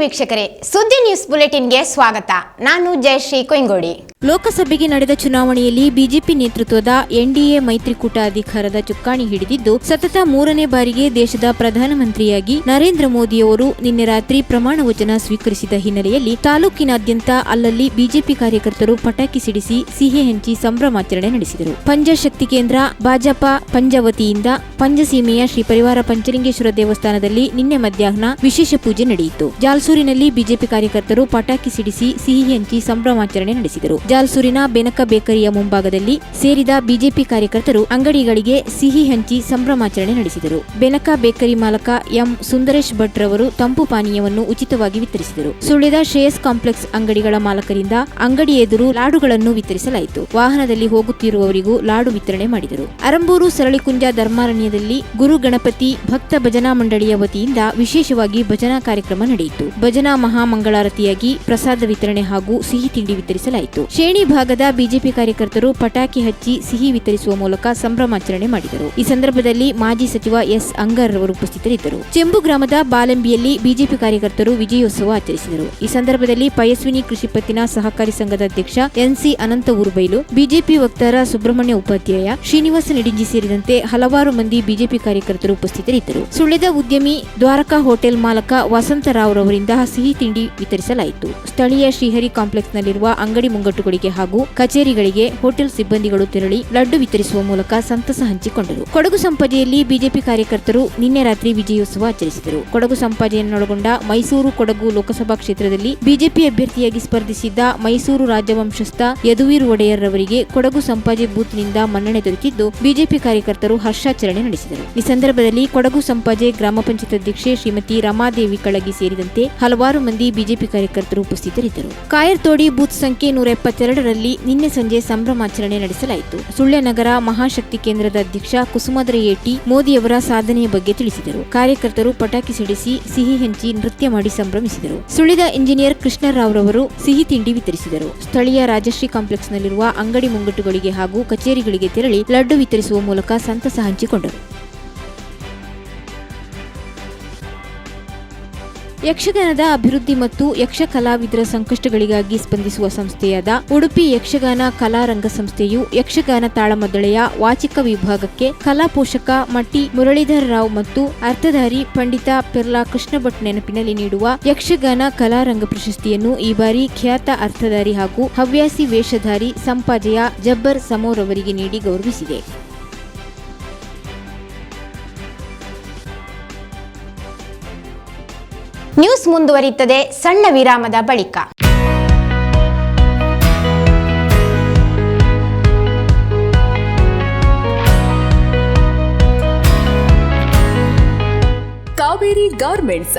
ವೀಕ್ಷಕರೇ, ಸುದ್ದಿ ನ್ಯೂಸ್ ಬುಲೆಟಿನ್ಗೆ ಸ್ವಾಗತ. ನಾನು ಜಯಶ್ರೀ ಕೊಯ್ಗೋಡಿ. ಲೋಕಸಭೆಗೆ ನಡೆದ ಚುನಾವಣೆಯಲ್ಲಿ ಬಿಜೆಪಿ ನೇತೃತ್ವದ ಎನ್ಡಿಎ ಮೈತ್ರಿಕೂಟ ಅಧಿಕಾರದ ಚುಕ್ಕಾಣಿ ಹಿಡಿದಿದ್ದು, ಸತತ ಮೂರನೇ ಬಾರಿಗೆ ದೇಶದ ಪ್ರಧಾನಮಂತ್ರಿಯಾಗಿ ನರೇಂದ್ರ ಮೋದಿಯವರು ನಿನ್ನೆ ರಾತ್ರಿ ಪ್ರಮಾಣ ವಚನ ಸ್ವೀಕರಿಸಿದ ಹಿನ್ನೆಲೆಯಲ್ಲಿ ತಾಲೂಕಿನಾದ್ಯಂತ ಅಲ್ಲಲ್ಲಿ ಬಿಜೆಪಿ ಕಾರ್ಯಕರ್ತರು ಪಟಾಕಿ ಸಿಡಿಸಿ ಸಿಹಿ ಹಂಚಿ ಸಂಭ್ರಮಾಚರಣೆ ನಡೆಸಿದರು. ಪಂಜಶಕ್ತಿ ಕೇಂದ್ರ, ಭಾಜಪ ಪಂಜವತಿಯಿಂದ ಪಂಜಸೀಮೆಯ ಶ್ರೀ ಪರಿವಾರ ಪಂಚಲಿಂಗೇಶ್ವರ ದೇವಸ್ಥಾನದಲ್ಲಿ ನಿನ್ನೆ ಮಧ್ಯಾಹ್ನ ವಿಶೇಷ ಪೂಜೆ ನಡೆಯಿತು. ಜಾಲ್ಸೂರಿನಲ್ಲಿ ಬಿಜೆಪಿ ಕಾರ್ಯಕರ್ತರು ಪಟಾಕಿ ಸಿಡಿಸಿ ಸಿಹಿ ಹಂಚಿ ಸಂಭ್ರಮಾಚರಣೆ ನಡೆಸಿದರು. ಜಾಲ್ಸೂರಿನ ಬೆನಕ ಬೇಕರಿಯ ಮುಂಭಾಗದಲ್ಲಿ ಸೇರಿದ ಬಿಜೆಪಿ ಕಾರ್ಯಕರ್ತರು ಅಂಗಡಿಗಳಿಗೆ ಸಿಹಿ ಹಂಚಿ ಸಂಭ್ರಮಾಚರಣೆ ನಡೆಸಿದರು. ಬೆನಕ ಬೇಕರಿ ಮಾಲಕ ಎಂ ಸುಂದರೇಶ್ ಭಟ್ ರವರು ತಂಪು ಪಾನೀಯವನ್ನು ಉಚಿತವಾಗಿ ವಿತರಿಸಿದರು. ಸುಳ್ಯದ ಶ್ರೇಯಸ್ ಕಾಂಪ್ಲೆಕ್ಸ್ ಅಂಗಡಿಗಳ ಮಾಲಕರಿಂದ ಅಂಗಡಿ ಎದುರು ಲಾಡುಗಳನ್ನು ವಿತರಿಸಲಾಯಿತು. ವಾಹನದಲ್ಲಿ ಹೋಗುತ್ತಿರುವವರಿಗೂ ಲಾಡು ವಿತರಣೆ ಮಾಡಿದರು. ಅರಂಬೂರು ಸರಳಿಕುಂಜ ಧರ್ಮಾರಣ್ಯದಲ್ಲಿ ಗುರು ಗಣಪತಿ ಭಕ್ತ ಭಜನಾ ಮಂಡಳಿಯ ವತಿಯಿಂದ ವಿಶೇಷವಾಗಿ ಭಜನಾ ಕಾರ್ಯಕ್ರಮ ನಡೆಯಿತು ಭಜನಾ ಮಹಾಮಂಗಳಾರತಿಯಾಗಿ ಪ್ರಸಾದ ವಿತರಣೆ ಹಾಗೂ ಸಿಹಿ ತಿಂಡಿ ವಿತರಿಸಲಾಯಿತು. ಶ್ರೇಣಿ ಭಾಗದ ಬಿಜೆಪಿ ಕಾರ್ಯಕರ್ತರು ಪಟಾಕಿ ಹಚ್ಚಿ ಸಿಹಿ ವಿತರಿಸುವ ಮೂಲಕ ಸಂಭ್ರಮಾಚರಣೆ ಮಾಡಿದರು. ಈ ಸಂದರ್ಭದಲ್ಲಿ ಮಾಜಿ ಸಚಿವ ಎಸ್ ಅಂಗರ್ ಅವರು ಉಪಸ್ಥಿತರಿದ್ದರು. ಚೆಂಬು ಗ್ರಾಮದ ಬಾಲಂಬಿಯಲ್ಲಿ ಬಿಜೆಪಿ ಕಾರ್ಯಕರ್ತರು ವಿಜಯೋತ್ಸವ ಆಚರಿಸಿದರು. ಈ ಸಂದರ್ಭದಲ್ಲಿ ಪಯಸ್ವಿನಿ ಕೃಷಿ ಪತ್ತಿನ ಸಹಕಾರಿ ಸಂಘದ ಅಧ್ಯಕ್ಷ ಎನ್ಸಿ ಅನಂತ ಊರ್ಬೈಲು, ಬಿಜೆಪಿ ವಕ್ತಾರ ಸುಬ್ರಹ್ಮಣ್ಯ ಉಪಾಧ್ಯಾಯ, ಶ್ರೀನಿವಾಸ ನಿಡಿಂಜಿ ಸೇರಿದಂತೆ ಹಲವಾರು ಮಂದಿ ಬಿಜೆಪಿ ಕಾರ್ಯಕರ್ತರು ಉಪಸ್ಥಿತರಿದ್ದರು. ಸುಳ್ಯದ ಉದ್ಯಮಿ ದ್ವಾರಕಾ ಹೋಟೆಲ್ ಮಾಲಕ ವಸಂತರಾವ್ ರವರಿಂದ ಸಿಹಿ ತಿಂಡಿ ವಿತರಿಸಲಾಯಿತು. ಸ್ಥಳೀಯ ಶ್ರೀಹರಿ ಕಾಂಪ್ಲೆಕ್ಸ್ನಲ್ಲಿರುವ ಅಂಗಡಿ ಮುಂಗಟ್ಟುಗಳಿಗೆ ಹಾಗೂ ಕಚೇರಿಗಳಿಗೆ ಹೋಟೆಲ್ ಸಿಬ್ಬಂದಿಗಳು ತೆರಳಿ ಲಡ್ಡು ವಿತರಿಸುವ ಮೂಲಕ ಸಂತಸ ಹಂಚಿಕೊಂಡರು. ಕೊಡಗು ಸಂಪಾದಿಯಲ್ಲಿ ಬಿಜೆಪಿ ಕಾರ್ಯಕರ್ತರು ನಿನ್ನೆ ರಾತ್ರಿ ವಿಜಯೋತ್ಸವ ಆಚರಿಸಿದರು. ಕೊಡಗು ಸಂಪಾಜೆಯನ್ನೊಳಗೊಂಡ ಮೈಸೂರು ಕೊಡಗು ಲೋಕಸಭಾ ಕ್ಷೇತ್ರದಲ್ಲಿ ಬಿಜೆಪಿ ಅಭ್ಯರ್ಥಿಯಾಗಿ ಸ್ಪರ್ಧಿಸಿದ್ದ ಮೈಸೂರು ರಾಜವಂಶಸ್ಥ ಯದುವೀರ್ ಒಡೆಯರ್ ಅವರಿಗೆ ಕೊಡಗು ಸಂಪಾಜೆ ಬೂತ್ನಿಂದ ಮನ್ನಣೆ ದೊರೆತಿದ್ದು ಬಿಜೆಪಿ ಕಾರ್ಯಕರ್ತರು ಹರ್ಷಾಚರಣೆ ನಡೆಸಿದರು. ಈ ಸಂದರ್ಭದಲ್ಲಿ ಕೊಡಗು ಸಂಪಾಜೆ ಗ್ರಾಮ ಪಂಚಾಯತ್ ಅಧ್ಯಕ್ಷೆ ಶ್ರೀಮತಿ ರಮಾದೇವಿ ಕಳಗಿ ಸೇರಿದಂತೆ ಹಲವಾರು ಮಂದಿ ಬಿಜೆಪಿ ಕಾರ್ಯಕರ್ತರು ಉಪಸ್ಥಿತರಿದ್ದರು. ಕಾಯರ್ತೋಡಿ ಬೂತ್ ಸಂಖ್ಯೆ ನೂರ ಎಪ್ಪತ್ತೆರಡರಲ್ಲಿ ನಿನ್ನೆ ಸಂಜೆ ಸಂಭ್ರಮಾಚರಣೆ ನಡೆಸಲಾಯಿತು. ಸುಳ್ಯ ಮಹಾಶಕ್ತಿ ಕೇಂದ್ರದ ಅಧ್ಯಕ್ಷ ಕುಸುಮಧರ ಏಟಿ ಮೋದಿಯವರ ಸಾಧನೆಯ ಬಗ್ಗೆ ತಿಳಿಸಿದರು. ಕಾರ್ಯಕರ್ತರು ಪಟಾಕಿ ಸಿಡಿಸಿ, ಸಿಹಿ ಹಂಚಿ ನೃತ್ಯ ಮಾಡಿ ಸಂಭ್ರಮಿಸಿದರು. ಸುಳಿದ ಇಂಜಿನಿಯರ್ ಕೃಷ್ಣರಾವ್ ರವರು ಸಿಹಿ ತಿಂಡಿ ವಿತರಿಸಿದರು. ಸ್ಥಳೀಯ ರಾಜಶ್ರೀ ಕಾಂಪ್ಲೆಕ್ಸ್ನಲ್ಲಿರುವ ಅಂಗಡಿ ಮುಂಗಟ್ಟುಗಳಿಗೆ ಹಾಗೂ ಕಚೇರಿಗಳಿಗೆ ತೆರಳಿ ಲಡ್ಡು ವಿತರಿಸುವ ಮೂಲಕ ಸಂತಸ ಹಂಚಿಕೊಂಡರು. ಯಕ್ಷಗಾನದ ಅಭಿವೃದ್ಧಿ ಮತ್ತು ಯಕ್ಷ ಕಲಾವಿದರ ಸಂಕಷ್ಟಗಳಿಗಾಗಿ ಸ್ಪಂದಿಸುವ ಸಂಸ್ಥೆಯಾದ ಉಡುಪಿ ಯಕ್ಷಗಾನ ಕಲಾರಂಗ ಸಂಸ್ಥೆಯು ಯಕ್ಷಗಾನ ತಾಳಮದ್ದಳೆಯ ವಾಚಿಕ ವಿಭಾಗಕ್ಕೆ ಕಲಾ ಪೋಷಕ ಮಟ್ಟಿ ಮುರಳೀಧರ ರಾವ್ ಮತ್ತು ಅರ್ಥಧಾರಿ ಪಂಡಿತ ಪೆರ್ಲಾ ಕೃಷ್ಣ ಭಟ್ ನೆನಪಿನಲ್ಲಿ ನೀಡುವ ಯಕ್ಷಗಾನ ಕಲಾರಂಗ ಪ್ರಶಸ್ತಿಯನ್ನು ಈ ಬಾರಿ ಖ್ಯಾತ ಅರ್ಥಧಾರಿ ಹಾಗೂ ಹವ್ಯಾಸಿ ವೇಷಧಾರಿ ಸಂಪಾಜೆಯ ಜಬ್ಬರ್ ಸಮೋರ್ ಅವರಿಗೆ ನೀಡಿ ಗೌರವಿಸಿದೆ. ನ್ಯೂಸ್ ಮುಂದುವರಿಯುತ್ತದೆ ಸಣ್ಣ ವಿರಾಮದ ಬಳಿಕ. ಕಾವೇರಿ ಗಾರ್ಮೆಂಟ್ಸ್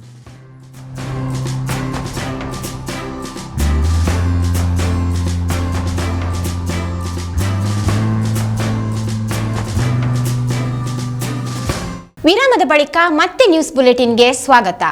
ವಿರಾಮದ ಬಳಿಕ ಮತ್ತೆ ನ್ಯೂಸ್ ಬುಲೆಟಿನ್ಗೆ ಸ್ವಾಗತ.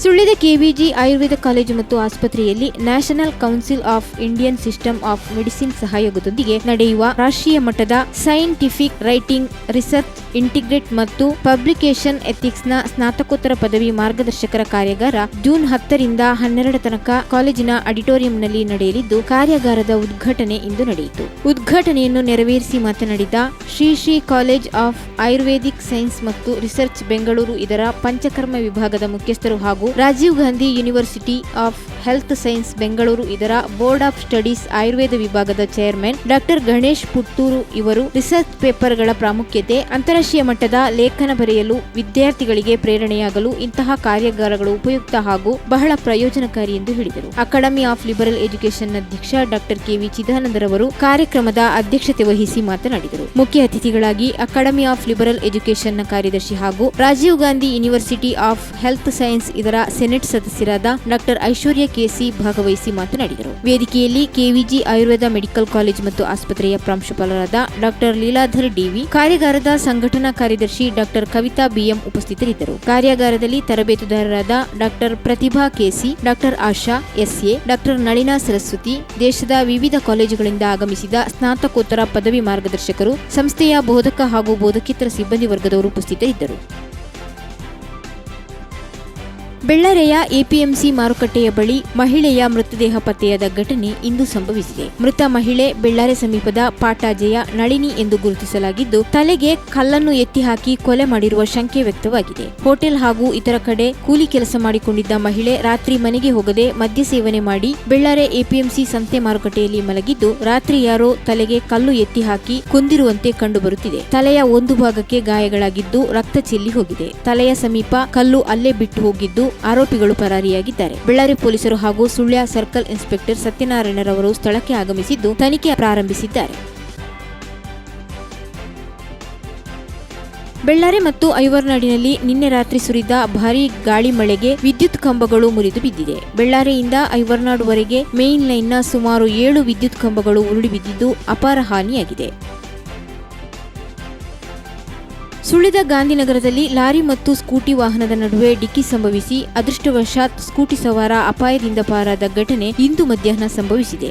ಸುಳ್ಯದ ಕೆವಿಜಿ, ಆಯುರ್ವೇದ ಕಾಲೇಜು ಮತ್ತು ಆಸ್ಪತ್ರೆಯಲ್ಲಿ national council of Indian system of medicine ಸಹಯೋಗದೊಂದಿಗೆ ನಡೆಯುವ ರಾಷ್ಟ್ರೀಯ ಮಟ್ಟದ ಸೈಂಟಿಫಿಕ್ ರೈಟಿಂಗ್, ರಿಸರ್ಚ್, ಇಂಟಿಗ್ರೇಟ್ ಮತ್ತು ಪಬ್ಲಿಕೇಶನ್ ಎಥಿಕ್ಸ್ನ ಸ್ನಾತಕೋತ್ತರ ಪದವಿ ಮಾರ್ಗದರ್ಶಕರ ಕಾರ್ಯಾಗಾರ ಜೂನ್ ಹತ್ತರಿಂದ ಹನ್ನೆರಡು ತನಕ ಕಾಲೇಜಿನ ಆಡಿಟೋರಿಯಂನಲ್ಲಿ ನಡೆಯಲಿದ್ದು, ಕಾರ್ಯಾಗಾರದ ಉದ್ಘಾಟನೆ ಇಂದು ನಡೆಯಿತು. ಉದ್ಘಾಟನೆಯನ್ನು ನೆರವೇರಿಸಿ ಮಾತನಾಡಿದ Shri Shri college of Ayurvedic science ಮತ್ತು ರಿಸರ್ಚ್ ಬೆಂಗಳೂರು, ಇದರ ಪಂಚಕರ್ಮ ವಿಭಾಗದ ಮುಖ್ಯಸ್ಥರು ಹಾಗೂ Rajiv Gandhi university of health science Bengaluru ಇದರ ಬೋರ್ಡ್ ಆಫ್ ಸ್ಟಡೀಸ್ ಆಯುರ್ವೇದ ವಿಭಾಗದ ಚೇರ್ಮನ್ ಡಾಕ್ಟರ್ ಗಣೇಶ್ ಪುತ್ತೂರು ಇವರು ರಿಸರ್ಚ್ ಪೇಪರ್ಗಳ ಪ್ರಾಮುಖ್ಯತೆ, ಅಂತಾರಾಷ್ಟ್ರೀಯ ಮಟ್ಟದ ಲೇಖನ ಬರೆಯಲು ವಿದ್ಯಾರ್ಥಿಗಳಿಗೆ ಪ್ರೇರಣೆಯಾಗಲು ಇಂತಹ ಕಾರ್ಯಾಗಾರಗಳು ಉಪಯುಕ್ತ ಹಾಗೂ ಬಹಳ ಪ್ರಯೋಜನಕಾರಿ ಎಂದು ಹೇಳಿದರು. ಅಕಾಡೆಮಿ ಆಫ್ ಲಿಬರಲ್ ಎಜುಕೇಷನ್ ಅಧ್ಯಕ್ಷ ಡಾಕ್ಟರ್ ಕೆವಿ ಚಿದಾನಂದರವರು ಕಾರ್ಯಕ್ರಮದ ಅಧ್ಯಕ್ಷತೆ ವಹಿಸಿ ಮಾತನಾಡಿದರು. ಮುಖ್ಯ ಅತಿಥಿಗಳಾಗಿ ಅಕಾಡೆಮಿ ಆಫ್ ಲಿಬರಲ್ ಎಜುಕೇಷನ್ನ ಕಾರ್ಯದರ್ಶಿ ಹಾಗೂ Rajiv Gandhi university of health science ಇದರ ಸೆನೆಟ್ ಸದಸ್ಯರಾದ ಡಾಕ್ಟರ್ ಐಶ್ವರ್ಯ ಕೆಸಿ ಭಾಗವಹಿಸಿ ಮಾತನಾಡಿದರು. ವೇದಿಕೆಯಲ್ಲಿ ಕೆವಿಜಿ ಆಯುರ್ವೇದ ಮೆಡಿಕಲ್ ಕಾಲೇಜ್ ಮತ್ತು ಆಸ್ಪತ್ರೆಯ ಪ್ರಾಂಶುಪಾಲರಾದ ಡಾಕ್ಟರ್ ಲೀಲಾಧರ್ ಡಿವಿ, ಕಾರ್ಯಾಗಾರದ ಸಂಘಟನಾ ಕಾರ್ಯದರ್ಶಿ ಡಾಕ್ಟರ್ ಕವಿತಾ ಬಿಎಂ ಉಪಸ್ಥಿತರಿದ್ದರು. ಕಾರ್ಯಾಗಾರದಲ್ಲಿ ತರಬೇತುದಾರರಾದ doctor Prathibha KC, doctor Asha, SA, doctor Nalina Saraswathi, ದೇಶದ ವಿವಿಧ ಕಾಲೇಜುಗಳಿಂದ ಆಗಮಿಸಿದ ಸ್ನಾತಕೋತ್ತರ ಪದವಿ ಮಾರ್ಗದರ್ಶಕರು, ಸಂಸ್ಥೆಯ ಬೋಧಕ ಹಾಗೂ ಬೋಧಕೇತರ ಸಿಬ್ಬಂದಿ ವರ್ಗದವರು ಉಪಸ್ಥಿತರಿದ್ದರು. ಬೆಳ್ಳರೆಯ ಎಪಿಎಂಸಿ ಮಾರುಕಟ್ಟೆಯ ಬಳಿ ಮಹಿಳೆಯ ಮೃತದೇಹ ಪತ್ತೆಯಾದ ಘಟನೆ ಇಂದು ಸಂಭವಿಸಿದೆ. ಮೃತ ಮಹಿಳೆ ಬೆಳ್ಳಾರೆ ಸಮೀಪದ ಪಾಟಾಜೆಯ ನಳಿನಿ ಎಂದು ಗುರುತಿಸಲಾಗಿದ್ದು, ತಲೆಗೆ ಕಲ್ಲನ್ನು ಎತ್ತಿ ಹಾಕಿ ಕೊಲೆ ಮಾಡಿರುವ ಶಂಕೆ ವ್ಯಕ್ತವಾಗಿದೆ. ಹೋಟೆಲ್ ಹಾಗೂ ಇತರ ಕಡೆ ಕೂಲಿ ಕೆಲಸ ಮಾಡಿಕೊಂಡಿದ್ದ ಮಹಿಳೆ ರಾತ್ರಿ ಮನೆಗೆ ಹೋಗದೆ ಮದ್ಯ ಸೇವನೆ ಮಾಡಿ ಬೆಳ್ಳಾರೆ ಎಪಿಎಂಸಿ ಸಂತೆ ಮಾರುಕಟ್ಟೆಯಲ್ಲಿ ಮಲಗಿದ್ದು, ರಾತ್ರಿ ಯಾರೋ ತಲೆಗೆ ಕಲ್ಲು ಎತ್ತಿ ಹಾಕಿ ಕೊಂದಿರುವಂತೆ ಕಂಡುಬರುತ್ತಿದೆ. ತಲೆಯ ಒಂದು ಭಾಗಕ್ಕೆ ಗಾಯಗಳಾಗಿದ್ದು, ರಕ್ತ ಚೆಲ್ಲಿ ಹೋಗಿದೆ. ತಲೆಯ ಸಮೀಪ ಕಲ್ಲು ಅಲ್ಲೇ ಬಿಟ್ಟು ಹೋಗಿದ್ದು ಆರೋಪಿಗಳು ಪರಾರಿಯಾಗಿದ್ದಾರೆ. ಬೆಳ್ಳಾರಿ ಪೊಲೀಸರು ಹಾಗೂ ಸುಳ್ಯ ಸರ್ಕಲ್ ಇನ್ಸ್ಪೆಕ್ಟರ್ ಸತ್ಯನಾರಾಯಣರವರು ಸ್ಥಳಕ್ಕೆ ಆಗಮಿಸಿದ್ದು ತನಿಖೆ ಪ್ರಾರಂಭಿಸಿದ್ದಾರೆ. ಬೆಳ್ಳಾರಿ ಮತ್ತು ಐವರ್ನಾಡಿನಲ್ಲಿ ನಿನ್ನೆ ರಾತ್ರಿ ಸುರಿದ ಭಾರೀ ಗಾಳಿ ಮಳೆಗೆ ವಿದ್ಯುತ್ ಕಂಬಗಳು ಮುರಿದು ಬಿದ್ದಿದೆ. ಬಳ್ಳಾರಿಯಿಂದ ಐವರ್ನಾಡುವರೆಗೆ ಮೇನ್ ಲೈನ್ನ ಸುಮಾರು ಏಳು ವಿದ್ಯುತ್ ಕಂಬಗಳು ಉರುಳಿ ಬಿದ್ದಿದ್ದು ಅಪಾರ ಹಾನಿಯಾಗಿದೆ. ಸುಳ್ಯದ ಗಾಂಧಿನಗರದಲ್ಲಿ ಲಾರಿ ಮತ್ತು ಸ್ಕೂಟಿ ವಾಹನದ ನಡುವೆ ಡಿಕ್ಕಿ ಸಂಭವಿಸಿ ಅದೃಷ್ಟವಶಾತ್ ಸ್ಕೂಟಿ ಸವಾರ ಅಪಾಯದಿಂದ ಪಾರಾದ ಘಟನೆ ಇಂದು ಮಧ್ಯಾಹ್ನ ಸಂಭವಿಸಿದೆ.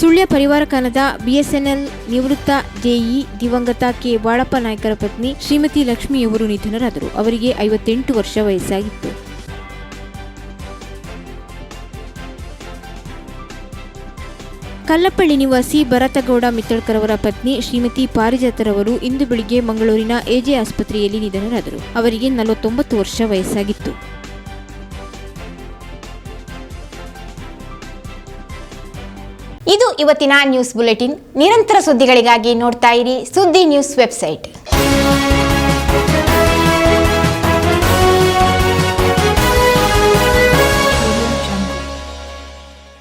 ಸುಳ್ಯ ಪರಿವಾರ ಕಾಲದ ಬಿಎಸ್ಎನ್ಎಲ್ ನಿವೃತ್ತ ಜೆಇ ದಿವಂಗತ ಕೆ ಬಾಳಪ್ಪ ನಾಯ್ಕರ ಪತ್ನಿ ಶ್ರೀಮತಿ ಲಕ್ಷ್ಮಿಯವರು ನಿಧನರಾದರು. ಅವರಿಗೆ ಐವತ್ತೆಂಟು ವರ್ಷ ವಯಸ್ಸಾಗಿತ್ತು. ಕಲ್ಲಪ್ಪಳ್ಳಿ ನಿವಾಸಿ ಭರತಗೌಡ ಅವರ ಪತ್ನಿ ಶ್ರೀಮತಿ ಪಾರಿಜಾತರವರು ಇಂದು ಬೆಳಿಗ್ಗೆ ಮಂಗಳೂರಿನ ಎಜೆ ಆಸ್ಪತ್ರೆಯಲ್ಲಿ ನಿಧನರಾದರು. ಅವರಿಗೆ ನಲವತ್ತೊಂಬತ್ತು ವರ್ಷ ವಯಸ್ಸಾಗಿತ್ತು. ಇದು ಇವತ್ತಿನ ನ್ಯೂಸ್ ಬುಲೆಟಿನ್. ನಿರಂತರ ಸುದ್ದಿಗಳಿಗಾಗಿ ನೋಡ್ತಾ ಇರಿ ಸುದ್ದಿ ನ್ಯೂಸ್ ವೆಬ್ಸೈಟ್.